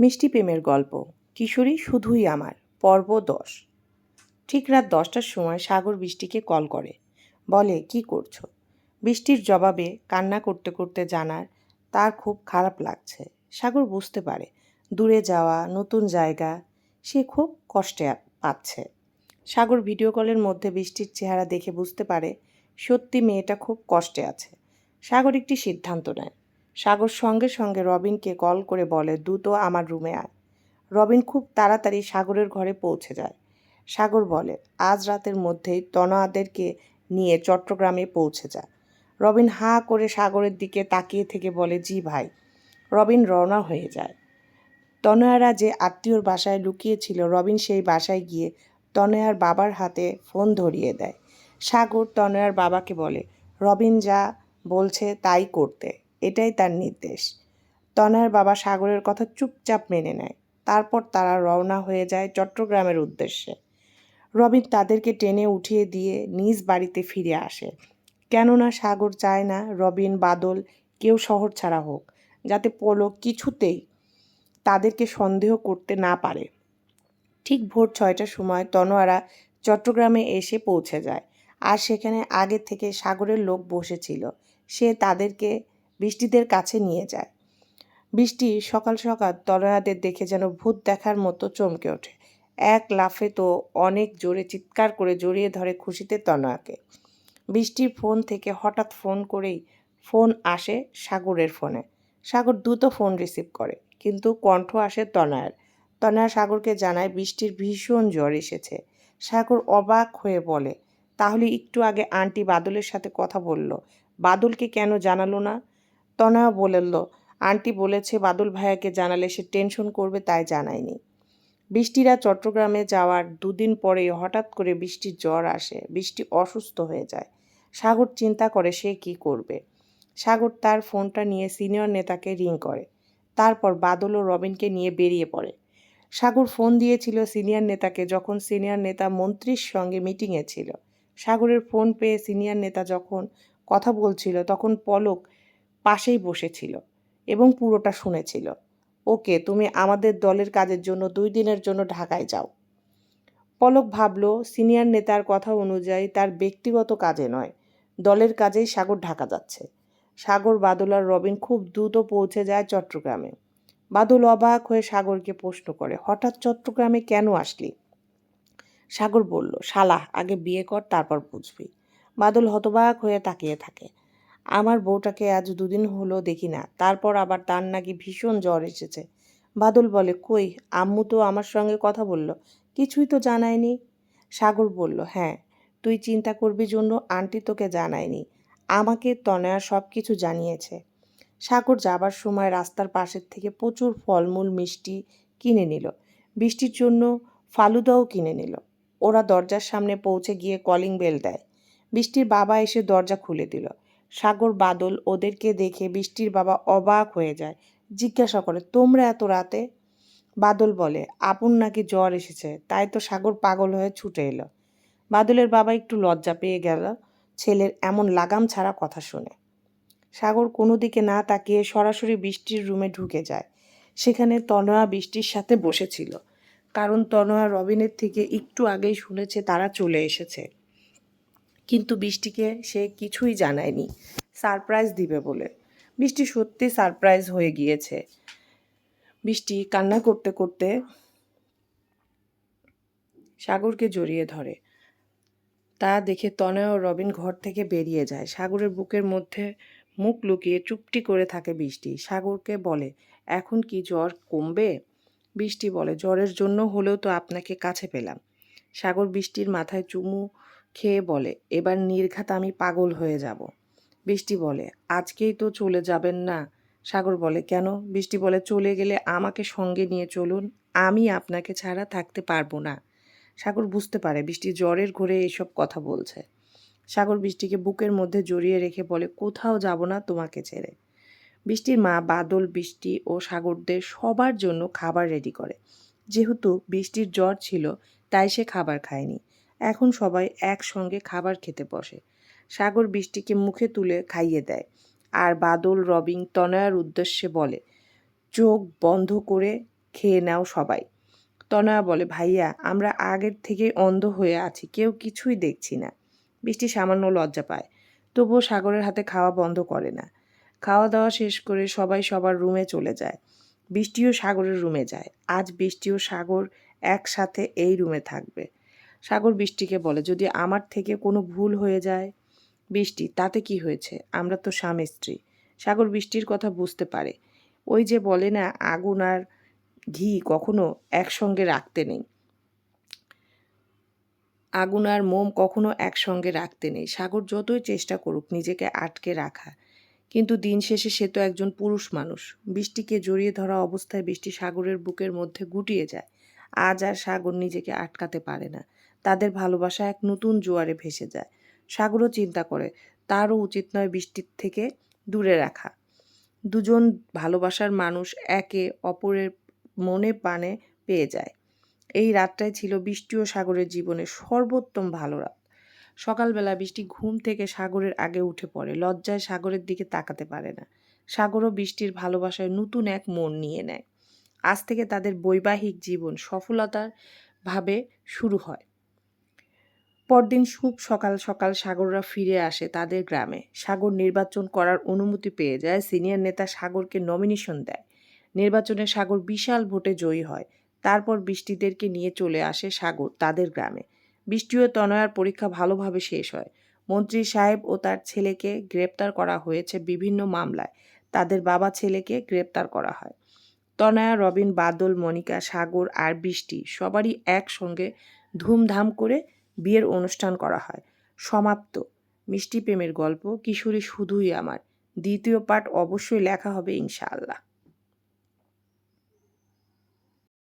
মিষ্টি প্রেমের গল্প। কিশোরী শুধুই আমার, পর্ব দশ। ঠিক রাত দশটার সময় সাগর বৃষ্টিকে কল করে। বলে, কি করছ? বৃষ্টির জবাবে কান্না করতে করতে জানার তার খুব খারাপ লাগছে। সাগর বুঝতে পারে, দূরে যাওয়া, নতুন জায়গা, সে খুব কষ্টে পাচ্ছে। সাগর ভিডিও কলের মধ্যে বৃষ্টির চেহারা দেখে বুঝতে পারে, সত্যি মেয়েটা খুব কষ্টে আছে। সাগর একটি সিদ্ধান্ত নেয়। সাগর সঙ্গে সঙ্গে রবিনকে কল করে বলে, দ্রুত আমার রুমে আয়। রবিন খুব তাড়াতাড়ি সাগরের ঘরে পৌঁছে যায়। সাগর বলে, আজ রাতের মধ্যেই তনয়াদেরকে নিয়ে চট্টগ্রামে পৌঁছে যায় রবিন হাঁ করে সাগরের দিকে তাকিয়ে থেকে বলে, জি ভাই। রবিন রওনা হয়ে যায়। তনয়ারা যে আত্মীয়র বাসায় লুকিয়েছিল, রবিন সেই বাসায় গিয়ে তনয়ার বাবার হাতে ফোন ধরিয়ে দেয়। সাগর তনয়ার বাবাকে বলে, রবিন যা বলছে তাই করতে। এটাই তার নির্দেশ। তনয়ার বাবা সাগরের কথা চুপচাপ মেনে নেয়। তারপর তারা রওনা হয়ে যায় চট্টগ্রামের উদ্দেশ্যে। রবিন তাদেরকে টেনে উঠিয়ে দিয়ে নিজ বাড়িতে ফিরে আসে। কেননা সাগর চায় না রবিন, বাদল কেউ শহর ছাড়া হোক, যাতে পলক কিছুতেই তাদেরকে সন্দেহ করতে না পারে। ঠিক ভোর ছয়টার সময় তনোয়ারা চট্টগ্রামে এসে পৌঁছে যায়। আর সেখানে আগে থেকে সাগরের লোক বসেছিল। সে তাদেরকে বৃষ্টিদের কাছে নিয়ে যায়। বৃষ্টি সকাল সকাল তনয়াদের দেখে যেন ভূত দেখার মতো চমকে ওঠে। এক লাফে তো অনেক জোরে চিৎকার করে জড়িয়ে ধরে খুশিতে তনয়াকে। বৃষ্টির ফোন থেকে হঠাৎ ফোন করেই ফোন আসে সাগরের ফোনে। সাগর দ্রুত ফোন রিসিভ করে, কিন্তু কণ্ঠ আসে তনয়ার। তনয়া সাগরকে জানায় বৃষ্টির ভীষণ জ্বর এসেছে। সাগর অবাক হয়ে বলে, তাহলে একটু আগে আন্টি বাদলের সাথে কথা বলল। বাদলকে কেন জানালো না? তনয়া বলল, আন্টি বলেছে বাদল ভাইয়াকে জানালে সে টেনশন করবে, তাই জানায়নি। বৃষ্টিরা চট্টগ্রামে যাওয়ার দুদিন পরেই হঠাৎ করে বৃষ্টির জ্বর আসে, বৃষ্টি অসুস্থ হয়ে যায়। সাগর চিন্তা করে সে কি করবে। সাগর তার ফোনটা নিয়ে সিনিয়র নেতাকে রিং করে। তারপর বাদল ও রবিনকে নিয়ে বেরিয়ে পড়ে। সাগর ফোন দিয়েছিল সিনিয়র নেতাকে যখন সিনিয়র নেতা মন্ত্রীর সঙ্গে মিটিংয়ে ছিল। সাগরের ফোন পেয়ে সিনিয়র নেতা যখন কথা বলছিল, তখন পলক পাশেই বসেছিল এবং পুরোটা শুনেছিল। ওকে, তুমি আমাদের দলের কাজের জন্য দুই দিনের জন্য ঢাকায় যাও। পলক ভাবল, সিনিয়র নেতার কথা অনুযায়ী তার ব্যক্তিগত কাজে নয়, দলের কাজেই সাগর ঢাকা যাচ্ছে। সাগর, বাদল আর রবিন খুব দ্রুত পৌঁছে যায় চট্টগ্রামে। বাদল অবাক হয়ে সাগরকে প্রশ্ন করে, হঠাৎ চট্টগ্রামে কেন আসলি? সাগর বলল, শালা, আগে বিয়ে কর, তারপর বুঝবি। বাদল হতবাক হয়ে তাকিয়ে থাকে। আমার বউটাকে আজ দুদিন হলো দেখি না, তারপর আবার তার নাকি ভীষণ জ্বর এসেছে। বাদল বলে, কই, আম্মু তো আমার সঙ্গে কথা বলল, কিছুই তো জানায়নি? সাগর বলল হ্যাঁ তুই চিন্তা করবি জন্য আন্টি তোকে জানায়নি, আমাকে তনয়া সব কিছু জানিয়েছে। সাগর যাবার সময় রাস্তার পাশের থেকে প্রচুর ফলমূল, মিষ্টি কিনে নিল। বৃষ্টির জন্য ফালুদাও কিনে নিল। ওরা দরজার সামনে পৌঁছে গিয়ে কলিং বেল দেয়। বৃষ্টির বাবা এসে দরজা খুলে দিল। সাগর বাদল ওদেরকে দেখে বৃষ্টির বাবা অবাক হয়ে যায়। জিজ্ঞাসা করে, তোমরা এত রাতে? বাদল বলে, আপন নাকি জ্বর এসেছে, তাই তো সাগর পাগল হয়ে ছুটে এলো। বাদলের বাবা একটু লজ্জা পেয়ে গেল, ছেলের এমন লাগাম ছাড়া কথা শুনে। সাগর কোনো দিকে না তাকিয়ে সরাসরি বৃষ্টির রুমে ঢুকে যায়। সেখানে তনয়া বৃষ্টির সাথে বসেছিল। কারণ তনয়া রবিনের থেকে একটু আগেই শুনেছে তারা চলে এসেছে। কিন্তু বৃষ্টিকে সে কিছুই জানায়নি। সারপ্রাইজ দিবে বলে। বৃষ্টি সত্যি সারপ্রাইজ হয়ে গিয়েছে। বৃষ্টি কান্না করতে করতে সাগরকে জড়িয়ে ধরে। তা দেখে তনয় ও রবিন ঘর থেকে বেরিয়ে যায়। সাগরের বুকের মধ্যে মুখ লুকিয়ে চুপটি করে থাকে বৃষ্টি। সাগরকে বলে, এখন কি জ্বর কমবে? বৃষ্টি বলে, জ্বরের জন্য হলেও তো আপনাকে কাছে পেলাম। সাগর বৃষ্টির মাথায় চুমু খেয়ে বলে, এবার নির্ঘাত আমি পাগল হয়ে যাব। বৃষ্টি বলে, আজকেই তো চলে যাবেন না। সাগর বলে, কেন? বৃষ্টি বলে, চলে গেলে আমাকে সঙ্গে নিয়ে চলুন, আমি আপনাকে ছাড়া থাকতে পারব না। সাগর বুঝতে পারে, বৃষ্টি জ্বরের ঘরে এসব কথা বলছে। সাগর বৃষ্টিকে বুকের মধ্যে জড়িয়ে রেখে বলে, কোথাও যাব না তোমাকে ছেড়ে। বৃষ্টির মা, বাদল, বৃষ্টি ও সাগরদের সবার জন্য খাবার রেডি করে। যেহেতু বৃষ্টির জ্বর ছিল, তাই সে খাবার খায়নি। এখন সবাই একসঙ্গে খাবার খেতে বসে। সাগর বৃষ্টিকে মুখে তুলে খাইয়ে দেয় আর বাদল, রবিন, তনয়ার উদ্দেশ্যে বলে, চোখ বন্ধ করে খেয়ে নাও সবাই। তনয়া বলে, ভাইয়া, আমরা আগের থেকে অন্ধ হয়ে আছি, কেউ কিছুই দেখছি না। বৃষ্টি সামান্য লজ্জা পায়, তবুও সাগরের হাতে খাওয়া বন্ধ করে না। খাওয়া দাওয়া শেষ করে সবাই সবার রুমে চলে যায়। বৃষ্টিও সাগরের রুমে যায়। আজ বৃষ্টিও সাগর একসাথে এই রুমে থাকবে। সাগর বৃষ্টিকে বলে। যদি আমার থেকে কোনো ভুল হয়ে যায় বৃষ্টি, তাতে কি হয়েছে? আমরা তো স্বামী স্ত্রী। সাগর বৃষ্টির কথা বুঝতে পারে। ওই যে বলে না, আগুন আর ঘি কখনো একসঙ্গে রাখতে নেই। আগুন আর মোম কখনো একসঙ্গে রাখতে নেই। সাগর যতই চেষ্টা করুক নিজেকে আটকে রাখা। কিন্তু দিন শেষে সে তো একজন পুরুষ মানুষ। বৃষ্টিকে জড়িয়ে ধরা অবস্থায় বৃষ্টি সাগরের বুকের মধ্যে গুটিয়ে যায়। আজ আর সাগর নিজেকে আটকাতে পারে না। তাদের ভালোবাসা এক নতুন জোয়ারে ভেসে যায়। সাগরও চিন্তা করে, তারও উচিত নয় বৃষ্টির থেকে দূরে রাখা। দুজন ভালোবাসার মানুষ একে অপরের মনে পানে পেয়ে যায়। এই রাতটাই ছিল বৃষ্টি ও সাগরের জীবনের সর্বোত্তম ভালো রাত। সকালবেলা বৃষ্টি ঘুম থেকে সাগরের আগে উঠে পড়ে, লজ্জায় সাগরের দিকে তাকাতে পারে না। সাগরও বৃষ্টির ভালোবাসায় নতুন এক মন নিয়ে নেয়। আজ থেকে তাদের বৈবাহিক জীবন সফলতার ভাবে শুরু হয়। পরদিন খুব সকাল সকাল সাগররা ফিরে আসে তাদের গ্রামে। সাগর নির্বাচন করার অনুমতি পেয়ে যায়, সিনিয়র নেতা সাগরকে নমিনেশন দেয়। নির্বাচনে সাগর বিশাল ভোটে জয়ী হয়। তারপর বৃষ্টিদেরকে নিয়ে চলে আসে সাগর তাদের গ্রামে। বৃষ্টি ও তনয়ার পরীক্ষা ভালোভাবে শেষ হয়। মন্ত্রী সাহেব ও তার ছেলেকে গ্রেপ্তার করা হয়েছে বিভিন্ন মামলায়। তাদের বাবা ছেলেকে গ্রেপ্তার করা হয়। তনয়া, রবিন, বাদল, মনিকা, সাগর আর বৃষ্টি সবারই একসঙ্গে ধুমধাম করে বিয়ের অনুষ্ঠান করা হয়। সমাপ্ত। মিষ্টি প্রেমের গল্প, কিশোরী শুধুই আমার। দ্বিতীয় পাঠ অবশ্যই লেখা হবে ইনশাআল্লাহ।